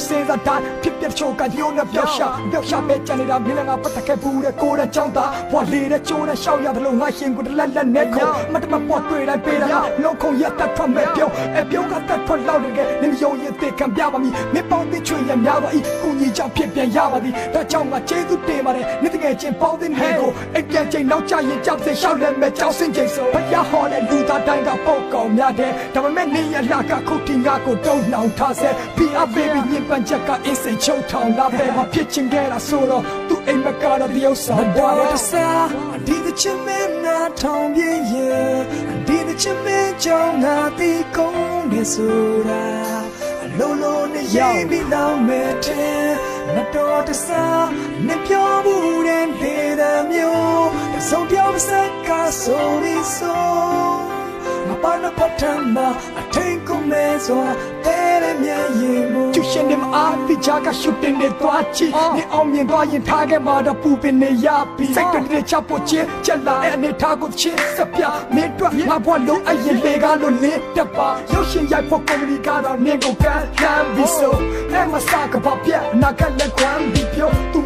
လို့စဉ်းစားတိုင်းဖြစ်ဖြစ်ချိုးကညိုးနဲ့ပြောက်ရှာပြောက်ရှာပဲကြံနေတာမင်းလည်းငါပတ်သက်ခဲ့ဘူးတဲ့ကိုယ်တဲ့ကြောင်းသားဘွာလေးတဲ့ချိုးတဲ့ရှောက်ရတယ်လို့ငါရှင်ကိုတလက်လက်နဲ့ခုံမတမပေါ်တွေ့တိုင်းပေးတာလုံးခုံရက်တက်ထွက်မဲ့ပြုံးအပြုံးကတက်ထွက်လောက်နေကနင်ယုံရင်သိခံပြပါမည်မင်းပေါင်းသိချွေရများပါ၏ကိုကြီးကြောင့်ဖြစ်ပြန်ရပါသည်ဒါကြောင့်ငါကျေးဇူးတင်ပါတယ်နေ့တကယ်ချင်းပေါင်းသိနေကိုအိပ်ပြန်ချိန်နောက်ကျရင်ကြောက်စေရှောက်လက်မဲ့ကြောက်စင်ချိန်ဆိုဘုရားဟောတဲ့လူသားတိုင်းကပုတ်ကောင်များတဲ့ဒါပေမဲ့နေရလာကခုတင်ငါကိုတုံနှောင်ထားစေဘီအဘေဘီညင်ပန်ချက်ကအင်းစိန်ချုပ်ထောင်လာပဲမဖြစ်ချင်ခဲ့တာဆိုတော့သူအိမ်မကတော့တယောက်ဆောင်တော့တစားဒီ the chimney ထောင်ပြင်းရဲ့ဒီ the chimney ကြောင့်ငါတီးကုန်နေဆိုတာအလုံးလုံးနဲ့ရေးပြီးလောင်းမဲ့တဲ့မတော်တဆနဲ့ပြောမှုတဲ့နေတဲ့မျိုးတစ်စုံပြောမစက်ကဆိုပြီးဆိုမပါနပထမအထင်ကုန်မဲစွာတဲ့ မြင်ရင်မကျရှင်နေမအားတိချာကရှုတင်နေသွားချီနေအောင်မြင်သွားရင်ထားခဲ့မှာတော့ပူပင်နေရပြီစိတ်တွေချဖို့ချင်းချက်လာတဲ့အနေထားကိုချင်းစပြမင်းတို့ငါဘွားလုံးအရင်လေကားလို့လင်းတပါရုပ်ရှင်ရိုက်ဖို့ကွန်မဒီကတော့နင်းကိုကန်လမ်းပြီးဆိုအဲ့မစကပါပြနာကလည်းကွမ်းပြီးပြောသူ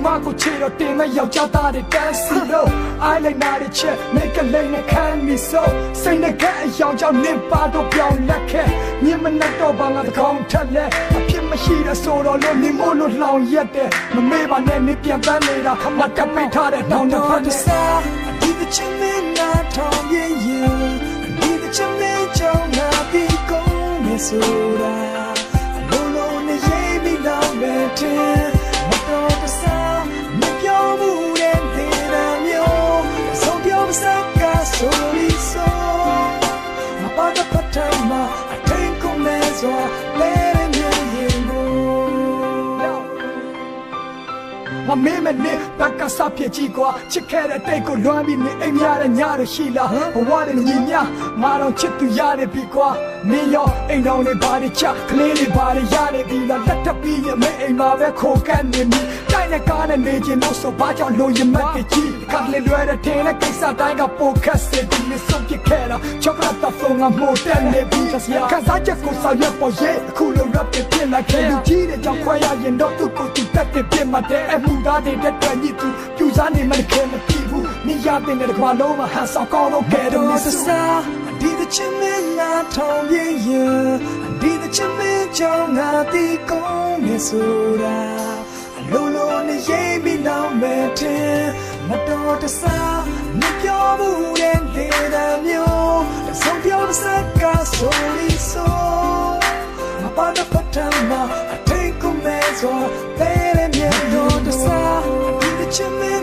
မကိုချေတော့တင်မဲ့ယောက်ျားသားတွေတန်းစီလို့ I like not a check make a lane and can me so စိတ်နဲ့ကအယောင်ကြောင့်နင်းပါတော့ပြောင်းလက်ခဲ့မြင်မနဲ့တော့ဘာငါတကောင်ထက်လဲအဖြစ်မရှိတဲ့ဆိုတော့လို့နေမို့လို့လောင်ရက်တဲ့မမေ့ပါနဲ့နေပြန်ပန်းနေတာခမကပိတ်ထားတဲ့တောင်းတဖတ်တဲ့စားဒီ the chimney not on you ဒီ the chimney ကြောင့်ငါဒီကုန်နေဆိုတာ မမေမနဲ့ဘက်ကစားဖြစ်ကြည့်ကွာချစ်ခဲ့တဲ့တိတ်ကိုလွမ်းပြီးနေအိမ်ရတဲ့ညရရှိလားဘဝနဲ့ညီမြငါတော့ချစ်သူရတယ်ပြီကွာမင်းရောအိမ်တော်နဲ့ဘာတွေချကလေးတွေဘာတွေရတယ်ပြီလားလက်ထပ်ပြီးရင်မင်းအိမ်မှာပဲခိုကန်းနေပြီတိုင်းနဲ့ကားနဲ့နေခြင်းလို့ဆိုဘာကြောင့်လို့ရမတ်တကြီးကတ်လေလွယ်တဲ့ထင်းနဲ့ကိစ္စတိုင်းကပိုခက်စေဒီနေ့ဆုံးပြခဲ့တာချောကလက်တော့ဖုန်းကမို့တဲ့နေပြီခန်းစားချက်ကိုဆောင်ရွက်ပေါ်ရဲ့အခုလို rap ပြပြလိုက်ခဲ့လူကြီးတဲ့ကြောင့်ခွဲရရင်တော့သူ့ကိုသူတက်တဲ့ပြမှာတဲ့အမှုသားတွေတက်တွင်ညစ်သူပြူစားနေမှလည်းခဲမပြေဘူးနေရတဲ့တဲ့ကွာလုံးမှာဟန်ဆောင်ကောင်းတော့ခဲ့တော့စစားဒီတဲ့ချင်မလာထောင်ပြင်းရင်ဒီတဲ့ချင်မကြောင့်ငါတီးကုန်နေဆိုတာအလုံးလုံးနဲ့ရေးပြီးတော့မဲ့တဲ့မတော်တဆမပြောဘူးတဲ့တဲ့မျိုးတစ်စုံပြောစက်ကဆိုလီဆိုမပါတဲ့ပတ်ထမအထိတ်ကိုမဲစွာတဲ့မြေမျိုး you